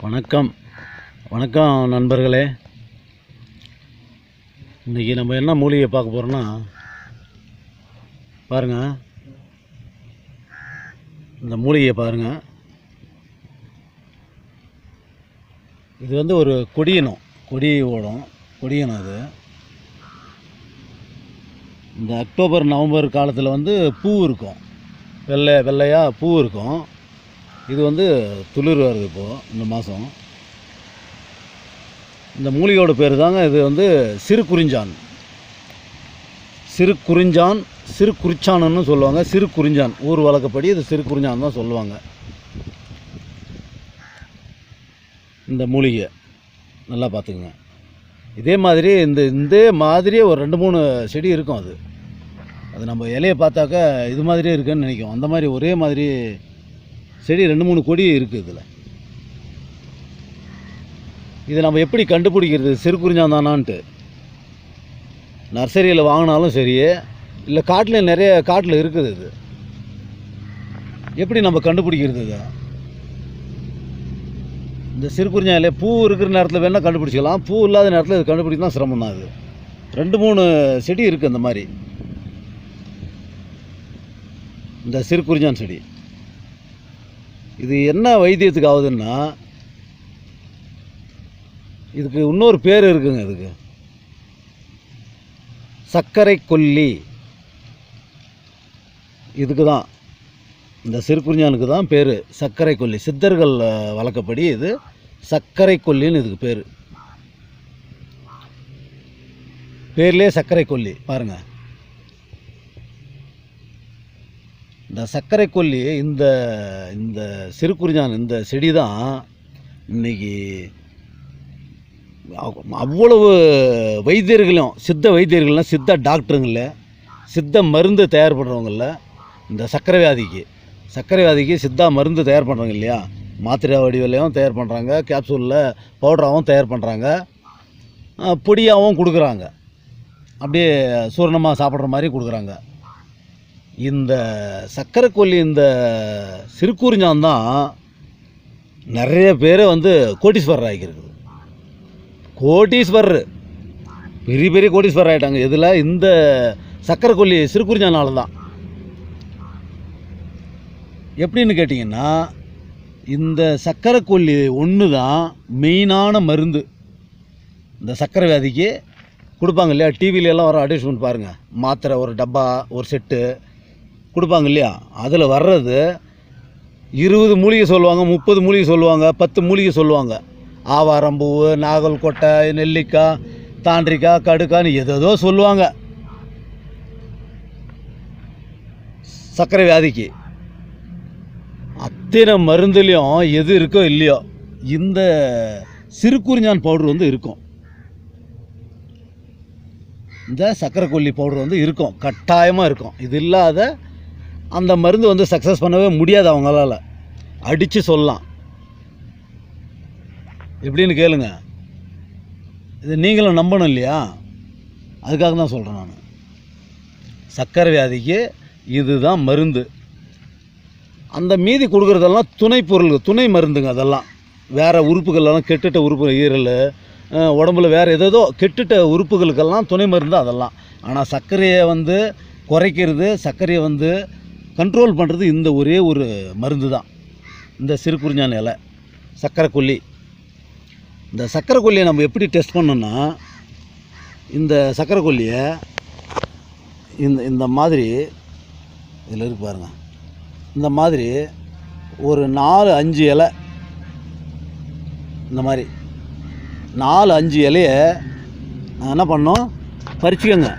வணக்கம். வணக்கம் நண்பர்களே. இன்றைக்கி நம்ம என்ன மூலிகை பார்க்க போகிறோன்னா பாருங்கள் இந்த மூலிகையை பாருங்கள் இது வந்து ஒரு கொடியினம் கொடி ஓடும். கொடியினம் அது. இந்த அக்டோபர் நவம்பர் காலத்தில் வந்து பூ இருக்கும். வெள்ளை வெள்ளையாக பூ இருக்கும். இது வந்து துளிர் வருது இப்போது இந்த மாதம் இந்த மூலிகையோட பேர் தாங்க இது வந்து சிறு குறிஞ்சான். சிறு குறிஞ்சான் சிறு குறிச்சானன்னு சொல்லுவாங்க. சிறு குறிஞ்சான் ஊர் வழக்கப்படி இது சிறு குறிஞ்சான் தான் சொல்லுவாங்க. இந்த மூலிகை நல்லா பார்த்துக்குங்க. இதே மாதிரி இந்த இந்த மாதிரியே ஒரு ரெண்டு மூணு செடி இருக்கும் அது. அது நம்ம இலையை பார்த்தாக்கா இது மாதிரியே இருக்குன்னு நினைக்கும். அந்த மாதிரி ஒரே மாதிரி செடி ரெண்டு மூணு கொடி இருக்குது இதில். இதை நம்ம எப்படி கண்டுபிடிக்கிறது? சிறுகுறிஞ்சாந்தானான்ட்டு நர்சரியில் வாங்கினாலும் சரி இல்லை காட்டில் நிறைய காட்டில் இருக்குது இது. எப்படி நம்ம கண்டுபிடிக்கிறது இதை? இந்த சிறுகுறிஞ்சான் இலையை பூ இருக்கிற நேரத்தில் வேணால் கண்டுபிடிச்சிக்கலாம். பூ இல்லாத நேரத்தில் இது கண்டுபிடிக்க தான் சிரமம் தான் அது ரெண்டு மூணு செடி இருக்குது இந்த மாதிரி. இந்த சிறுகுறிஞ்சான் செடி. இது என்ன வைத்தியத்துக்கு ஆகுதுன்னா இதுக்கு இன்னொரு பேர் இருக்குங்க இதுக்கு. சர்க்கரை கொல்லி. இதுக்கு தான். இந்த சிறுகுறிஞ்சானுக்கு தான் பேர் சர்க்கரை கொல்லி. சித்தர்கள் வழக்கப்படி இது சர்க்கரை கொல்லின்னு இதுக்கு பேர். பேர்லேயே சர்க்கரை கொல்லி பாருங்கள் இந்த சர்க்கரை கொல்லி இந்த இந்த சிறுகுறிஞ்சான் இந்த செடி தான் இன்னைக்கு அவ்வளவு வைத்தியர்களும் சித்த வைத்தியர்கள்லாம் சித்த டாக்டருங்கள சித்த மருந்து தயார் பண்ணுறவங்கள இந்த சர்க்கரை வியாதிக்கு சர்க்கரை வியாதிக்கு சித்தா மருந்து தயார் பண்ணுறாங்க இல்லையா? மாத்திரை வடிவிலையும் தயார் பண்ணுறாங்க கேப்சூலில் பவுடராகவும் தயார் பண்ணுறாங்க பொடியாகவும் கொடுக்குறாங்க. அப்படியே சூரணமாக சாப்பிட்ற மாதிரி கொடுக்குறாங்க. இந்த சக்கரை கொல்லி இந்த சிறுகுறிஞ்சான் தான் நிறைய பேரை வந்து கோட்டீஸ்வரர் ஆகியிருக்குது கோட்டீஸ்வரர். பெரிய பெரிய கோட்டீஸ்வரர் ஆகிட்டாங்க இதில் இந்த சக்கரை கொல்லி சிறுகுறிஞ்சானால தான் எப்படின்னு கேட்டிங்கன்னா இந்த சக்கரை கொல்லி ஒன்று தான் மெயினான மருந்து. இந்த சக்கரை வியாதிக்கு கொடுப்பாங்க இல்லையா? டிவிலெலாம் எல்லாம் வர அட்வர்டைஸ்மெண்ட் பாருங்கள் மாத்திரை ஒரு டப்பா ஒரு செட்டு கொடுப்பாங்க இல்லையா அதில் வர்றது இருபது மூலிகை சொல்லுவாங்க முப்பது மூலிகை சொல்லுவாங்க பத்து மூலிகை சொல்லுவாங்க. ஆவாரம்பூ நாகல்கொட்டை நெல்லிக்காய் தாண்டிக்காய் கடுக்கான்னு எதோ சொல்லுவாங்க. சர்க்கரை வியாதிக்கு. அத்தனை மருந்துலேயும் எது இருக்கோ இல்லையோ இந்த சிறுகுறிஞ்சான் பவுடர் வந்து இருக்கும். இந்த சர்க்கரை கொல்லி பவுடர் வந்து இருக்கும் கட்டாயமாக இருக்கும். இது இல்லாத அந்த மருந்து வந்து சக்ஸஸ் பண்ணவே முடியாது அவங்களால. அடித்து சொல்லலாம். எப்படின்னு கேளுங்க. இது நீங்களும் நம்பணும் இல்லையா? அதுக்காக தான் சொல்கிறேன் நான். சர்க்கரை வியாதிக்கு இதுதான் மருந்து. அந்த மீதி கொடுக்குறதெல்லாம் துணை பொருள் துணை மருந்துங்க அதெல்லாம். வேறு உறுப்புகளெல்லாம் கெட்டுட்ட உறுப்பு ஈரல் உடம்புல வேறு ஏதேதோ கெட்டுட்ட உறுப்புகளுக்கெல்லாம் துணை மருந்து அதெல்லாம். ஆனால் சர்க்கரையை வந்து குறைக்கிறது சர்க்கரையை வந்து கண்ட்ரோல் பண்ணுறது இந்த ஒரே ஒரு மருந்து தான் இந்த சிறுகுறிஞ்சான் இலை சர்க்கரை கொல்லி இந்த சர்க்கரை கொல்லியை நம்ம எப்படி டெஸ்ட் பண்ணோம்னா இந்த சர்க்கரை கொல்லியை இந்த இந்த மாதிரி இதில் இருக்கு பாருங்கள் இந்த மாதிரி ஒரு நாலு அஞ்சு இலை இந்த மாதிரி நாலு அஞ்சு இலைய நான் என்ன பண்ணோம்? பறிச்சுக்கோங்க.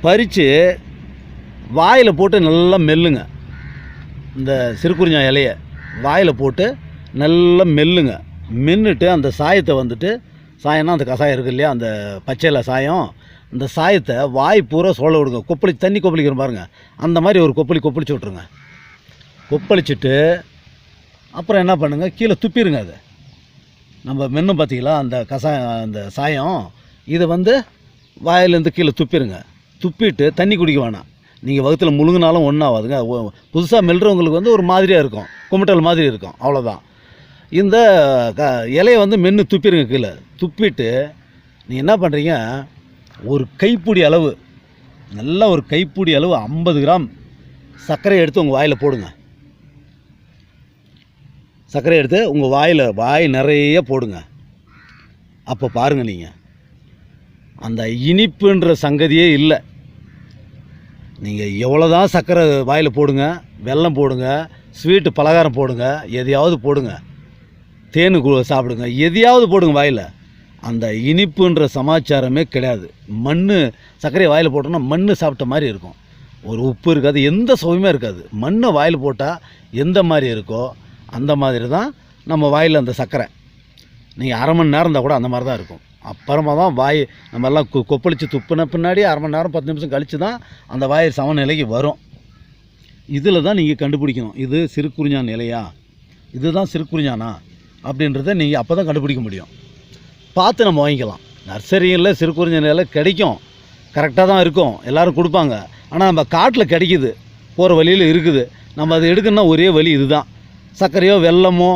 பறித்து வாயில் போட்டு நல்லா மெல்லுங்க. இந்த சிறுகுறிஞ்சா இலையை வாயில் போட்டு நல்லா மெல்லுங்க. மென்னுட்டு அந்த சாயத்தை வந்துட்டு சாயம்னா அந்த கசாயம் இருக்கு இல்லையா அந்த பச்சையில் சாயம் அந்த சாயத்தை வாய் பூரா சோள விடுங்க. கொப்பளி தண்ணி கொப்பளிக்கிற பாருங்கள் அந்த மாதிரி ஒரு கொப்பளி கொப்பளிச்சு விட்ருங்க கொப்பளிச்சுட்டு அப்புறம் என்ன பண்ணுங்க? கீழே துப்பிடுங்க அது. நம்ம மென்னு பார்த்தீங்களா அந்த கசாயம் அந்த சாயம் இதை வந்து வாயிலேருந்து கீழே துப்பிடுங்க துப்பிட்டு தண்ணி குடிக்க வேணாம். நீங்கள் வகுத்தில் முழுங்கினாலும் ஒன்றாவாதுங்க புதுசாக மெல்றவங்களுக்கு வந்து ஒரு மாதிரியாக இருக்கும். குமட்டல் மாதிரி இருக்கும். அவ்வளோதான் இந்த க இலையை வந்து மென்று துப்பிடுங்க கீழே. துப்பிட்டு நீங்கள் என்ன பண்ணுறீங்க ஒரு கைப்பிடி அளவு நல்லா ஒரு கைப்பிடி அளவு ஐம்பது கிராம் சர்க்கரை எடுத்து உங்கள் வாயில் போடுங்க. சர்க்கரை எடுத்து உங்கள் வாயில் வாய் நிறைய போடுங்க. அப்போ பாருங்கள் நீங்கள் அந்த இனிப்புன்ற சங்கதியே இல்லை. நீங்கள் எவ்வளோ தான் சர்க்கரை வாயில் போடுங்க வெல்லம் போடுங்க ஸ்வீட்டு பலகாரம் போடுங்க எதையாவது போடுங்க. தேனு சாப்பிடுங்க. எதையாவது போடுங்க வாயில். அந்த இனிப்புன்ற சமாச்சாரமே கிடையாது. மண் சர்க்கரையை வாயில் போட்டோம்னா மண் சாப்பிட்ட மாதிரி இருக்கும். ஒரு உப்பு இருக்காது எந்த சுவையுமே இருக்காது. மண்ணை வாயில் போட்டால் எந்த மாதிரி இருக்கோ அந்த மாதிரி தான் நம்ம வாயில் அந்த சர்க்கரை. நீங்கள் அரை மணி நேரம் இருந்தால் கூட அந்த மாதிரி தான் இருக்கும். அப்புறமா தான் வாய் நம்ம எல்லாம் கொ கொப்பளித்து துப்புன பின்னாடி அரை மணி நேரம் பத்து நிமிஷம் கழித்து தான் அந்த வாய் சமநிலைக்கு வரும். இதில் தான் நீங்கள் கண்டுபிடிக்கணும். இது சிறுகுறிஞ்சான் நிலையா? இதுதான் சிறுகுறிஞ்சானா அப்படின்றத நீங்கள் அப்போ தான் கண்டுபிடிக்க முடியும். பார்த்து நம்ம வாங்கிக்கலாம். நர்சரியில் சிறுகுறிஞ்சான் நிலை கிடைக்கும். கரெக்டாக தான் இருக்கும். எல்லோரும் கொடுப்பாங்க. ஆனால் நம்ம காட்டில் கிடைக்குது. போகிற வழியில் இருக்குது. நம்ம அதை எடுக்கணும்னா ஒரே வழி இதுதான். சர்க்கரையோ வெல்லமோ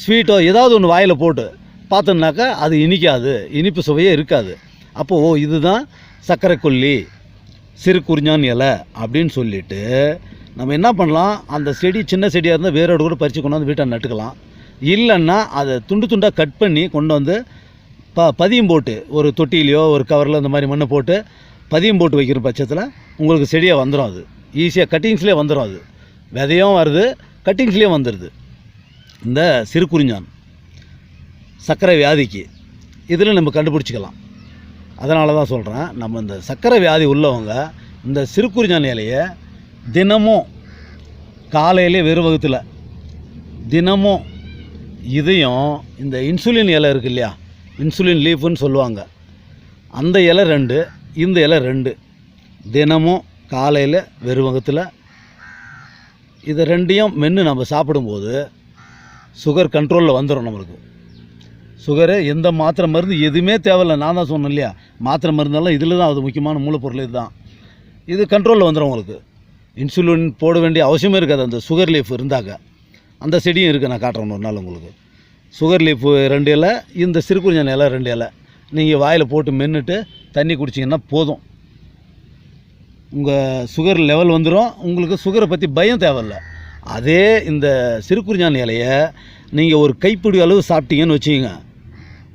ஸ்வீட்டோ ஏதாவது ஒன்று வாயில் போட்டு பார்த்தோம்னாக்கா அது இனிக்காது. இனிப்பு சுவையே இருக்காது. அப்போது ஓ இதுதான் சர்க்கரை கொல்லி சிறு குறிஞ்சான் இலை அப்படின்னு சொல்லிட்டு நம்ம என்ன பண்ணலாம்? அந்த செடி சின்ன செடியாக இருந்தால் வேரோடு கூட பறித்து கொண்டு வந்து வீட்டை நட்டுக்கலாம். இல்லைன்னா அதை துண்டு துண்டாக கட் பண்ணி கொண்டு வந்து ப பதியம் போட்டு ஒரு தொட்டிலையோ ஒரு கவரில் இந்த மாதிரி மண்ணை போட்டு பதியம் போட்டு வைக்கிற பட்சத்தில் உங்களுக்கு செடியாக வந்துடும் அது. ஈஸியாக கட்டிங்ஸ்லேயே வந்துடும் அது. விதையும் வருது கட்டிங்ஸ்லேயும் வந்துடுது இந்த சிறு குறிஞ்சான். சர்க்கரை வியாதிக்கு. இதில் நம்ம கண்டுபிடிச்சிக்கலாம். அதனால தான் சொல்கிறேன் நம்ம இந்த சர்க்கரை வியாதி உள்ளவங்க இந்த சிறுகுறிஞ்சான் இலையை தினமும் காலையிலே வெறும் வகுத்தில் தினமும் இதையும் இந்த இன்சுலின் இலை இருக்கு இல்லையா இன்சுலின் லீஃப்னு சொல்லுவாங்க. அந்த இலை ரெண்டு இந்த இலை ரெண்டு தினமும் காலையில் வெறும் வகுத்தில் இதை ரெண்டையும் மென்று நம்ம சாப்பிடும்போது சுகர் கண்ட்ரோலில் வந்துடும் நம்மளுக்கு. சுகரு எந்த மாத்திரை மருந்து எதுவுமே தேவையில்லை. நான் தான் சொன்னேன் இல்லையா? மாத்திரை மருந்தெல்லாம் இதில் தான் அது முக்கியமான மூலப்பொருள் இதுதான். இது கண்ட்ரோலில் வந்துடும் உங்களுக்கு. இன்சுலின் போட வேண்டிய அவசியமே இருக்காது. அந்த சுகர் லீஃப் இருந்தாக்க. அந்த செடியும் இருக்குது நான் காட்டுறேன் ஒரு நாள் உங்களுக்கு. சுகர் லீஃப் ரெண்டு இலை இந்த சிறுகுறிஞ்சான் இலை ரெண்டு இலை. நீங்கள் வாயில் போட்டு மென்னுட்டு தண்ணி குடிச்சிங்கன்னா போதும். உங்கள் சுகர் லெவல் வந்துடும் உங்களுக்கு சுகரை பற்றி பயம் தேவையில்ல. அதே இந்த சிறுகுறிஞ்சான் இலையை நீங்கள் ஒரு கைப்பிடி அளவு சாப்பிட்டீங்கன்னு வச்சுக்கோங்க.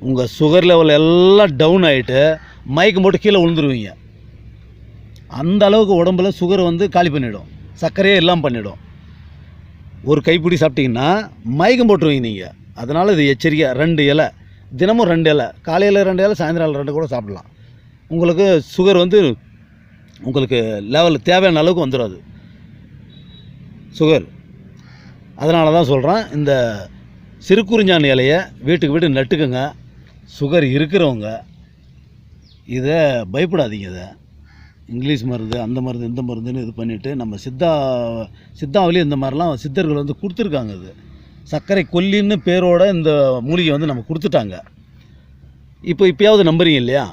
உங்கள் சுகர் லெவல் எல்லாம் டவுன் ஆகிட்டு மயக்கம் போட்டு கீழே விழுந்துருவீங்க. அந்த அளவுக்கு உடம்புல சுகர் வந்து காலி பண்ணிவிடும் சர்க்கரையே எல்லாம் பண்ணிவிடும் ஒரு கைப்பிடி சாப்பிட்டீங்கன்னா மயக்கம் போட்டுருவீங்க நீங்கள் அதனால் இது எச்சரிக்கை ரெண்டு இலை. தினமும் ரெண்டு இலை. காலையில் ரெண்டு இலை சாயந்தரம் ரெண்டு கூட சாப்பிடலாம். உங்களுக்கு சுகர் வந்து உங்களுக்கு லெவல் தேவையான அளவுக்கு வந்துடும் அது சுகர் அதனால தான் சொல்கிறேன் இந்த சிறுகுறிஞ்சான் இலையை வீட்டுக்கு வீட்டு நட்டுக்குங்க. சுகர் இருக்கிறவங்க இதை பயப்படாதீங்க இதை இங்கிலீஷ் மருந்து அந்த மருந்து இந்த மருந்துன்னு இது பண்ணிவிட்டு நம்ம சித்தா சித்தாவிலேயே இந்த மாதிரிலாம் சித்தர்கள் வந்து கொடுத்துருக்காங்க இது சர்க்கரை கொல்லின்னு பேரோட இந்த மூலிகை வந்து நம்ம கொடுத்துட்டாங்க. இப்போ இப்போயாவது நம்புறீங்க இல்லையா?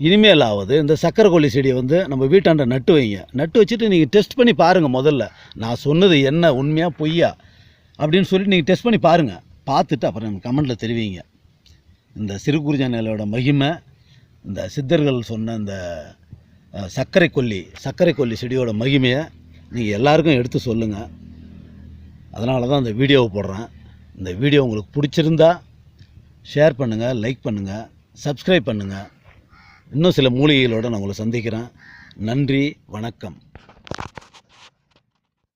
இனிமேல் ஆகுது இந்த சக்கரை கொல்லி செடியை வந்து நம்ம வீட்டாண்ட நட்டு வைங்க. நட்டு வச்சுட்டு நீங்கள் டெஸ்ட் பண்ணி பாருங்கள் முதல்ல. நான் சொன்னது என்ன உண்மையாக பொய்யா அப்படின்னு சொல்லிட்டு நீங்கள் டெஸ்ட் பண்ணி பாருங்கள் பார்த்துட்டு அப்புறம் எனக்கு கமெண்ட்டில் தெரிவிங்க. இந்த சிறுகுறிஞ்சான் மகிமை இந்த சித்தர்கள் சொன்ன இந்த சர்க்கரை கொல்லி சர்க்கரை கொல்லி செடியோட மகிமையை நீங்கள் எல்லாருக்கும் எடுத்து சொல்லுங்கள் அதனால தான் இந்த வீடியோவை போடுறேன். இந்த வீடியோ உங்களுக்கு பிடிச்சிருந்தா ஷேர் பண்ணுங்கள் லைக் பண்ணுங்கள் சப்ஸ்கிரைப் பண்ணுங்கள் இன்னும் சில மூலிகைகளோடு நான் உங்களை சந்திக்கிறேன். நன்றி வணக்கம்.